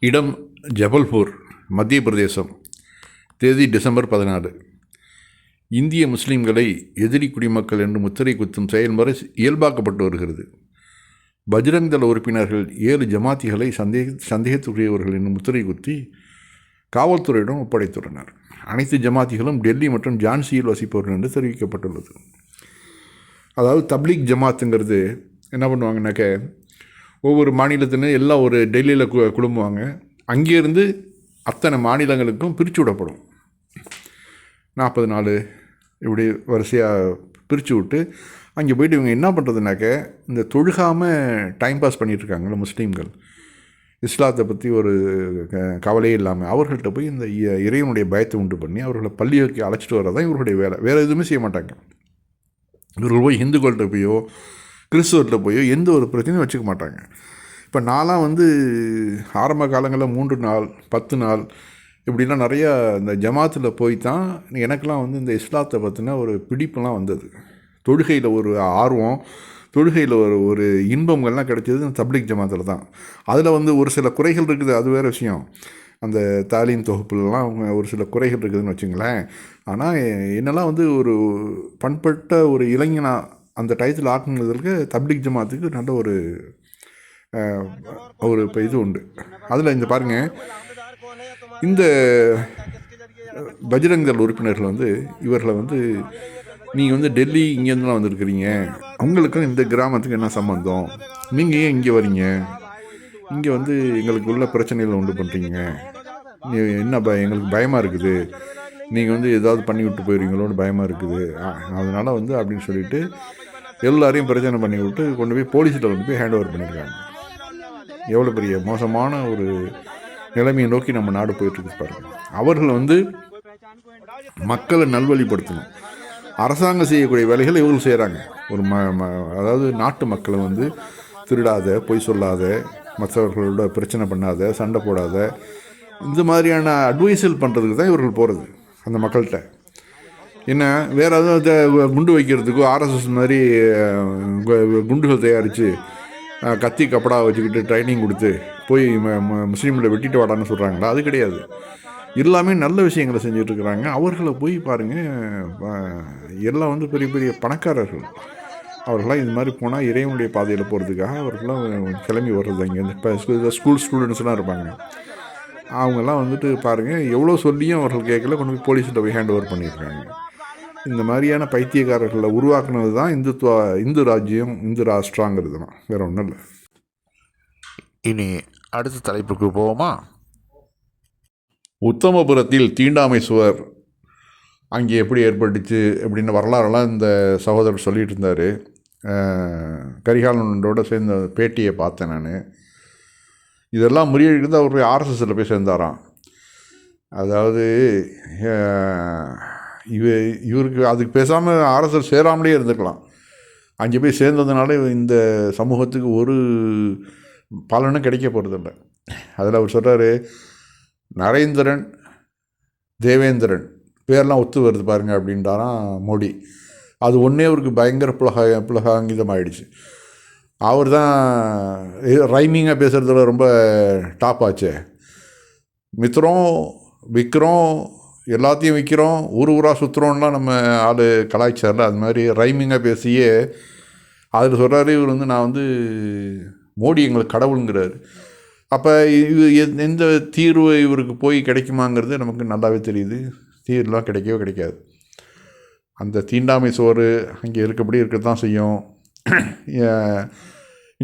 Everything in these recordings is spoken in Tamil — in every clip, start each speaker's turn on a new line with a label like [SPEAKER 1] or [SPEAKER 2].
[SPEAKER 1] இடம் ஜபல்பூர் மத்திய பிரதேசம் தேதி டிசம்பர் பதினாறு. இந்திய முஸ்லீம்களை எதிரி குடிமக்கள் என்று முத்திரை குத்தும் செயல்முறை இயல்பாக்கப்பட்டு வருகிறது. பஜ்ரங் தள உறுப்பினர்கள் ஏழு ஜமாத்திகளை சந்தேக சந்தேகத்துக்குரியவர்கள் என்று முத்திரை குத்தி காவல்துறையிடம் ஒப்படைத்துள்ளனர். அனைத்து ஜமாத்திகளும் டெல்லி மற்றும் ஜான்சியில் வசிப்பவர்கள் என்று தெரிவிக்கப்பட்டுள்ளது. அதாவது தப்லீக் ஜமாத்துங்கிறது என்ன பண்ணுவாங்கனாக்க ஒவ்வொரு மாநிலத்திலும் எல்லாம் ஒரு டெல்லியில் கு குழும்புவாங்க. அங்கேருந்து அத்தனை மாநிலங்களுக்கும் பிரித்து விடப்படும். நாற்பது நாள் இப்படி வரிசையாக பிரித்து விட்டு அங்கே போயிட்டு இவங்க என்ன பண்ணுறதுனாக்க இந்த தொழுகாமல் டைம் பாஸ் பண்ணிகிட்ருக்காங்களே முஸ்லீம்கள். இஸ்லாத்தை பற்றி ஒரு க- கவலையே இல்லாமல் அவர்கள்ட்ட போய் இந்த இ- இறைவனுடைய பயத்தை உண்டு பண்ணி அவர்களை பள்ளியோக்கி அழைச்சிட்டு வரதான் இவர்களுடைய வேலை. வேறு எதுவுமே செய்ய மாட்டாங்க. இவர்கள் போய் இந்துக்கள்கிட்ட போயோ கிறிஸ்துவர்கிட்ட போயோ எந்த ஒரு பிரச்சனையும் வச்சுக்க மாட்டாங்க. இப்போ நான்லாம் வந்து ஆரம்ப காலங்களில் மூன்று நாள் பத்து நாள் இப்படிலாம் நிறையா இந்த ஜமாத்தில் போய் தான் எனக்கெல்லாம் வந்து இந்த இஸ்லாத்தை பற்றின ஒரு பிடிப்புலாம் வந்தது. தொழுகையில் ஒரு ஆர்வம் தொழுகையில் ஒரு ஒரு இன்பங்கள்லாம் கிடைச்சது இந்த தப்ளிக் ஜமாத்தில் தான். அதில் வந்து ஒரு சில குறைகள் இருக்குது அது வேறு விஷயம். அந்த தாலீம் தொகுப்புலலாம் அவங்க ஒரு சில குறைகள் இருக்குதுன்னு வச்சுங்களேன். ஆனால் என்னெல்லாம் வந்து ஒரு பண்பட்ட ஒரு இளைஞனாக அந்த டயத்தில் ஆக்குனதுக்கு தப்லிக் ஜமாத்துக்கு நல்ல ஒரு ஒரு இப்போ இது உண்டு. அதில் இந்த பாருங்கள் இந்த பஜ்ரங் உறுப்பினர்கள் வந்து இவர்களை வந்து நீங்கள் வந்து டெல்லி இங்கேருந்துலாம் வந்திருக்கிறீங்க. உங்களுக்கும் இந்த கிராமத்துக்கு என்ன சம்மந்தம் நீங்கள் ஏன் இங்கே வரீங்க? இங்கே வந்து எங்களுக்கு உள்ள பிரச்சனைகளை உண்டு பண்ணுறீங்க நீ என்ன பய எங்களுக்கு பயமாக இருக்குது. நீங்கள் வந்து ஏதாவது பண்ணி விட்டு போயிடுவீங்களோன்னு பயமாக இருக்குது அதனால் வந்து அப்படின்னு சொல்லிட்டு எல்லாரையும் பிரச்சனை பண்ணி விட்டு கொண்டு போய் போலீஸ்கிட்ட கொண்டு போய் ஹேண்ட் ஓவர் பண்ணியிருக்காங்க எவ்வளோ பெரிய மோசமான ஒரு நிலைமையை நோக்கி நம்ம நாடு போயிட்டுருக்கு பாருங்க. அவர்கள் வந்து மக்களை நல்வழிப்படுத்தணும். அரசாங்கம் செய்யக்கூடிய வேலைகளை இவர்கள் செய்கிறாங்க ஒரு ம அதாவது நாட்டு மக்களை வந்து திருடாத பொய் சொல்லாத மற்றவர்களோட பிரச்சனை பண்ணாத சண்டை போடாத இந்த மாதிரியான அட்வைஸல் பண்ணுறதுக்கு தான் இவர்கள் போகிறது அந்த மக்கள்கிட்ட. என்ன வேறு எதுவும் குண்டு வைக்கிறதுக்கோ ஆர்எஸ்எஸ் மாதிரி குண்டுகள் தயாரித்து கத்தி கப்படா வச்சுக்கிட்டு ட்ரைனிங் கொடுத்து போய் ம- முஸ்லீம்களை வெட்டிட்டு வாடான்னு சொல்கிறாங்களா அது கிடையாது. எல்லாமே நல்ல விஷயங்களை செஞ்சிட்ருக்குறாங்க. அவர்களை போய் பாருங்கள் எல்லாம் வந்து பெரிய பெரிய பணக்காரர்கள். அவர்களாம் இது மாதிரி போனால் இறைவனுடைய பாதையில் போகிறதுக்காக அவர்களாம் கிளம்பி வர்றது இங்கே இப்போ ஸ்கூல் ஸ்டூடெண்ட்ஸ்லாம் இருப்பாங்க. அவங்கெல்லாம் வந்துட்டு பாருங்கள் எவ்வளோ சொல்லியும் அவர்கள் கேட்கல. கொண்டு போய் போலீஸ்கிட்ட போய் ஹேண்ட் ஓவர் பண்ணியிருக்காங்க. இந்த மாதிரியான பைத்தியக்காரர்களை உருவாக்குனது தான் இந்துத்துவ இந்து ராஜ்யம் இந்து ராஷ்டிராங்கிறது தான். வேற ஒன்றும் இல்லை.
[SPEAKER 2] இனி அடுத்த தலைப்புக்கு போவோமா?
[SPEAKER 1] உத்தமபுரத்தில் தீண்டாமை சுவர் அங்கே எப்படி ஏற்பட்டுச்சு அப்படின்னு வரலாறுலாம் இந்த சகோதரர் சொல்லிட்டு இருந்தார். கரிகாலனோட சேர்ந்த பேட்டியை பார்த்தேன் நான். இதெல்லாம் முறியடிக்கிறது அவர் ஆர்எஸ்எஸில் போய் சேர்ந்தாராம். அதாவது இவ இவருக்கு அதுக்கு பேசாமல் ஆர்எஸ்எஸ் சேராமலே இருந்துக்கலாம். அங்கே போய் சேர்ந்ததுனால இந்த சமூகத்துக்கு ஒரு பலனும் கிடைக்க போகிறதில்ல அதில் அவர் சொல்கிறாரு நரேந்திரன் தேவேந்திரன் பேர்லாம் ஒத்து வருது பாருங்க அப்படின்றாராம் மோடி. அது ஒன்றே அவருக்கு பயங்கர புலகா புலகாங்கிதம் ஆயிடுச்சு. அவர் தான் ரைமிங்காக பேசுகிறதுல ரொம்ப டாப் ஆச்சே. மித்ரம் விக்ரம் எல்லாத்தையும் விற்கிறோம் ஊர் ஊராக சுற்றுறோம்லாம் நம்ம ஆள் கலாய்ச்சார்ல. அது மாதிரி ரைமிங்காக பேசியே அதில் சொல்கிறாரு இவர் வந்து நான் வந்து மோடி எங்களுக்கு கடவுளுங்கிறாரு. அப்போ இது எந்த- எந்த தீர்வு இவருக்கு போய் கிடைக்குமாங்கிறது நமக்கு நல்லாவே தெரியுது. தீர்வுலாம் கிடைக்கவே கிடைக்காது. அந்த தீண்டாமை சோறு அங்கே இருக்கபடி இருக்க தான் செய்யும்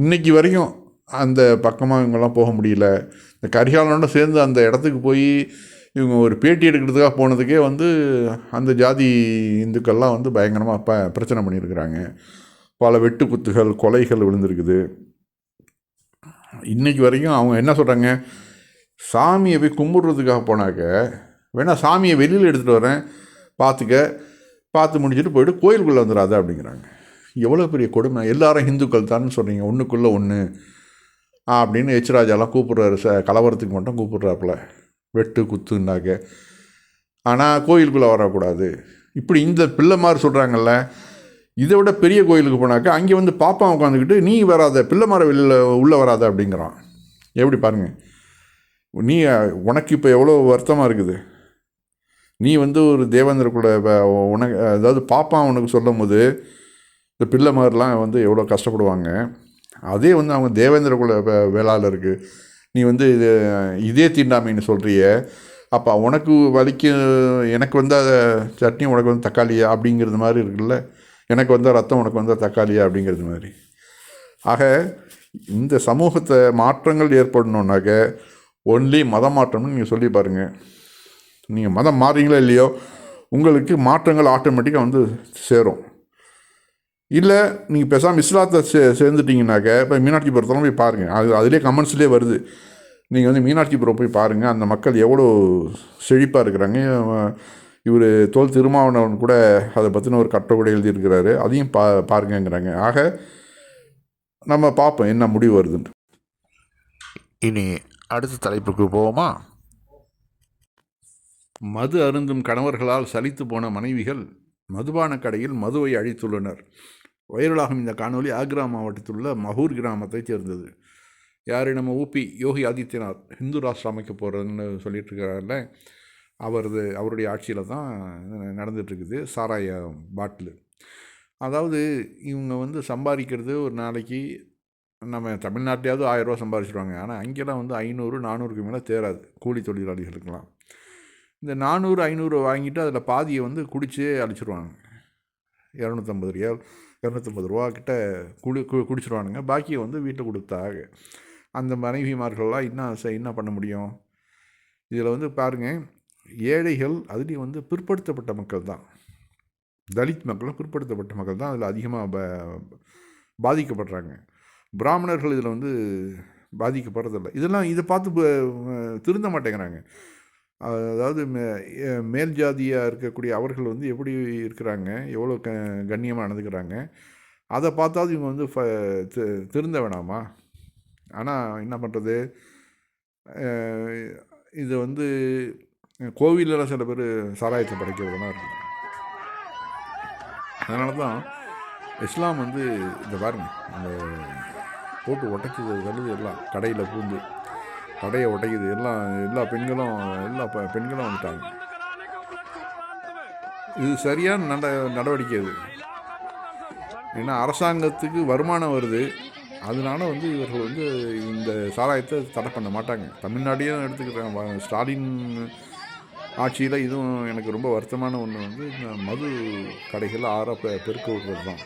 [SPEAKER 1] இன்றைக்கி வரைக்கும் அந்த பக்கமாக இவங்கெல்லாம் போக முடியல. இந்த கரிகாலனோட சேர்ந்து அந்த இடத்துக்கு போய் இவங்க ஒரு பேட்டி எடுக்கிறதுக்காக போனதுக்கே வந்து அந்த ஜாதி இந்துக்கள்லாம் வந்து பயங்கரமாக ப பிரச்சனை பண்ணியிருக்கிறாங்க. பல வெட்டு குத்துகள் கொலைகள் விழுந்திருக்குது. இன்றைக்கு வரைக்கும் அவங்க என்ன சொல்கிறாங்க சாமியை போய் கும்பிட்றதுக்காக போனாக்க வேணா சாமியை வெளியில் எடுத்துகிட்டு வரேன் பார்த்துக்க பார்த்து முடிச்சுட்டு போயிட்டு கோயிலுக்குள்ளே வந்துடாத அப்படிங்கிறாங்க. எவ்வளோ பெரிய கொடுமை. எல்லாரும் இந்துக்கள் தான் சொல்கிறீங்க ஒன்றுக்குள்ளே ஒன்று அப்படின்னு எச் ராஜாலாம் கூப்பிட்றாரு. ச கலவரத்துக்கு மட்டும் கூப்பிட்றாப்புல. வெட்டு குத்துனாக்க ஆனால் கோயிலுக்குள்ளே வரக்கூடாது. இப்படி இந்த பிள்ளைமார் மாதிரி சொல்கிறாங்கல்ல இதை விட பெரிய கோயிலுக்கு போனாக்கா அங்கே வந்து பாப்பா உட்காந்துக்கிட்டு நீ வராத பிள்ளை வெளியில் உள்ளே வராத அப்படிங்கிறான். எப்படி பாருங்கள் நீ உனக்கு இப்போ எவ்வளோ வருத்தமாக இருக்குது? நீ வந்து ஒரு தேவேந்திர கூட உனக்கு அதாவது பாப்பா உனக்கு சொல்லும் போது இந்த பிள்ளை மாதிரிலாம் வந்து எவ்வளோ கஷ்டப்படுவாங்க. அதே வந்து அவங்க தேவேந்திர குல வே- வேளாளருக்கு நீ வந்து இது இதே தீண்டாமைன்னு சொல்கிறிய அப்போ உனக்கு வலிக்கும் எனக்கு வந்த சட்னி உனக்கு வந்து தக்காளியா அப்படிங்கிறது மாதிரி இருக்குல்ல எனக்கு வந்தால் ரத்தம் உனக்கு வந்தால் தக்காளியா அப்படிங்கிறது மாதிரி. ஆக இந்த சமூகத்தை மாற்றங்கள் ஏற்படணுன்னாக்க ஒன்லி மத மாற்றம்னு நீங்கள் சொல்லி பாருங்கள் நீங்கள் மதம் மாறுறீங்களோ இல்லையோ உங்களுக்கு மாற்றங்கள் ஆட்டோமேட்டிக்காக வந்து சேரும். இல்லை நீங்கள் பேசாமல் இஸ்லாத்தை சே சேர்ந்துட்டீங்கனாக்க இப்போ மீனாட்சிபுரத்தெல்லாம் போய் பாருங்கள் அது அதிலே கமெண்ட்ஸ்லேயே வருது. நீங்கள் வந்து மீனாட்சிபுரம் போய் பாருங்கள் அந்த மக்கள் எவ்வளோ செழிப்பாக இருக்கிறாங்க. இவர் தோல் திருமாவளவன் கூட அதை பற்றின ஒரு கட்டுரை கூட எழுதியிருக்கிறாரு. அதையும் பா பாருங்கங்கிறாங்க. ஆக நம்ம பார்ப்போம் என்ன முடிவு வருதுன்னு.
[SPEAKER 2] இனி அடுத்த தலைப்புக்கு போவோமா?
[SPEAKER 1] மது அருந்தும் கணவர்களால் சலித்து போன மனைவிகள் மதுபான கடையில் மதுவை அழித்துள்ளனர். வைரலாகும் இந்த காணொலி ஆக்ரா மாவட்டத்தில் உள்ள மஹூர் கிராமத்தைச் சேர்ந்தது. யார் நம்ம ஊபி யோகி ஆதித்யநாத் ஹிந்து ராஷ்டிரம் அமைக்க போகிறதுன்னு சொல்லிட்டு இருக்கிறாரில்ல அவரது அவருடைய ஆட்சியில் தான் நடந்துகிட்ருக்குது சாராய பாட்டில். அதாவது இவங்க வந்து சம்பாதிக்கிறது ஒரு நாளைக்கு நம்ம தமிழ்நாட்டிலேயாவது ஆயிரரூவா சம்பாதிச்சிருவாங்க. ஆனால் அங்கெல்லாம் வந்து ஐநூறு நானூறுக்கு மேலே தேராது கூலி தொழிலாளிகளுக்கெல்லாம். இந்த நானூறு ஐநூறு வாங்கிட்டு அதில் பாதியை வந்து குடிச்சே அழிச்சிருவாங்க. இரநூத்தம்பது ரியால். இரநூத்தம்பது ரூபா கிட்ட குடி கு குடிச்சிருவானுங்க. பாக்கியை வந்து வீட்டில் கொடுத்தாக அந்த மனைவிமார்கள்லாம் என்ன செ- என்ன பண்ண முடியும்? இதில் வந்து பாருங்கள் ஏழைகள் அதுலேயும் வந்து பிற்படுத்தப்பட்ட மக்கள் தான். தலித் மக்களும் பிற்படுத்தப்பட்ட மக்கள் தான். அதில் அதிகமாக ப பாதிக்கப்படுறாங்க. பிராமணர்கள் இதில் வந்து பாதிக்கப்படுறதில்ல. இதெல்லாம் இதை பார்த்து திருந்த மாட்டேங்கிறாங்க. அதாவது மே மேல் ஜாதியாக இருக்கக்கூடிய அவர்கள் வந்து எப்படி இருக்கிறாங்க? எவ்வளோ க கண்ணியமாக நடந்துக்கிறாங்க? அதை பார்த்தாவது இவங்க வந்து ஃப திருந்த வேணாமா ஆனால் என்ன பண்ணுறது இது வந்து கோவிலெலாம் சில பேர் சாராயத்தை படைக்கிறதெல்லாம் இருக்குது அதனால தான் இஸ்லாம் வந்து இந்த பாருங்க அந்த போட்டு உடைச்சது வருது எல்லாம் கடையில் பூந்து கடையை உடையுது எல்லாம் எல்லா பெண்களும் எல்லா பெண்களும் வந்துட்டாங்க. இது சரியான நட நடவடிக்கை இது. ஏன்னா அரசாங்கத்துக்கு வருமானம் வருது. அதனால வந்து இவர்கள் வந்து இந்த சாராயத்தை தடை பண்ண மாட்டாங்க. தமிழ்நாட்டையும் எடுத்துக்கிட்டாங்க. ஸ்டாலின் ஆட்சியில் இதுவும் எனக்கு ரொம்ப வருத்தமான ஒன்று வந்து இந்த மது கடைகள் ஆற ப பெருக்க விடுறது தான்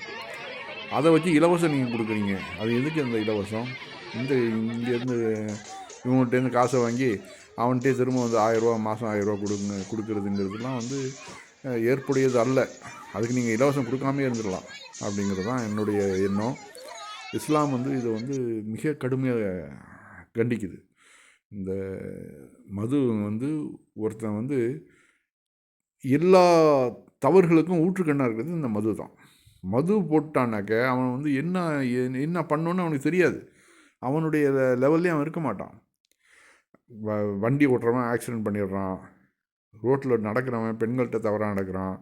[SPEAKER 1] அதை வச்சு இலவசம் நீங்கள் கொடுக்குறீங்க. அது எதுக்கு அந்த இலவசம்? இந்த இங்கேருந்து இவங்கள்ட்டேருந்து காசை வாங்கி அவன்கிட்டே திரும்ப வந்து ஆயிரரூவா மாதம் ஆயிரரூவா கொடுங்க கொடுக்குறதுங்கிறதுலாம் வந்து ஏற்புடையது அல்ல. அதுக்கு நீங்கள் இலவசம் கொடுக்காமே இருந்துடலாம் அப்படிங்கிறது தான் என்னுடைய எண்ணம். இஸ்லாம் வந்து இதை வந்து மிக கடுமையாக கண்டிக்குது. இந்த மது வந்து ஒருத்தன் வந்து எல்லா தவறுகளுக்கும் ஊற்றுக்கண்ணாக இருக்கிறது இந்த மது தான். மது போட்டானாக்க அவன் வந்து என்ன என்ன பண்ணணுன்னு அவனுக்கு தெரியாது. அவனுடைய லெவல்லே அவன் இருக்க மாட்டான். வ வண்டி ஓட்டுறவன் ஆக்சிடென்ட் பண்ணிடுறான். ரோட்டில் நடக்கிறவன் பெண்கள்கிட்ட தவறாக நடக்கிறான்.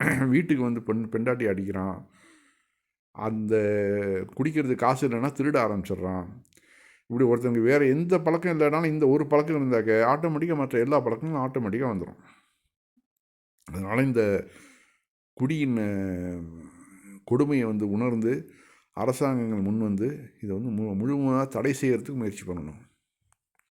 [SPEAKER 1] வீட்டுக்கு வந்து பெண் பெண்டாட்டி அடிக்கிறான். அந்த குடிக்கிறது காசு இல்லைன்னா திருட ஆரம்பிச்சிடுறான். இப்படி ஒருத்தவங்க வேறு எந்த பழக்கம் இல்லைனாலும் இந்த ஒரு பழக்கம் இருந்தாக்க ஆட்டோமேட்டிக்காக மற்ற எல்லா பழக்கங்களும் ஆட்டோமேட்டிக்காக வந்துடும் அதனால் இந்த குடியின் கொடுமையை வந்து உணர்ந்து அரசாங்கங்கள் முன் வந்து இதை வந்து மு முழுமையாக தடை செய்கிறதுக்கு முயற்சி பண்ணணும்.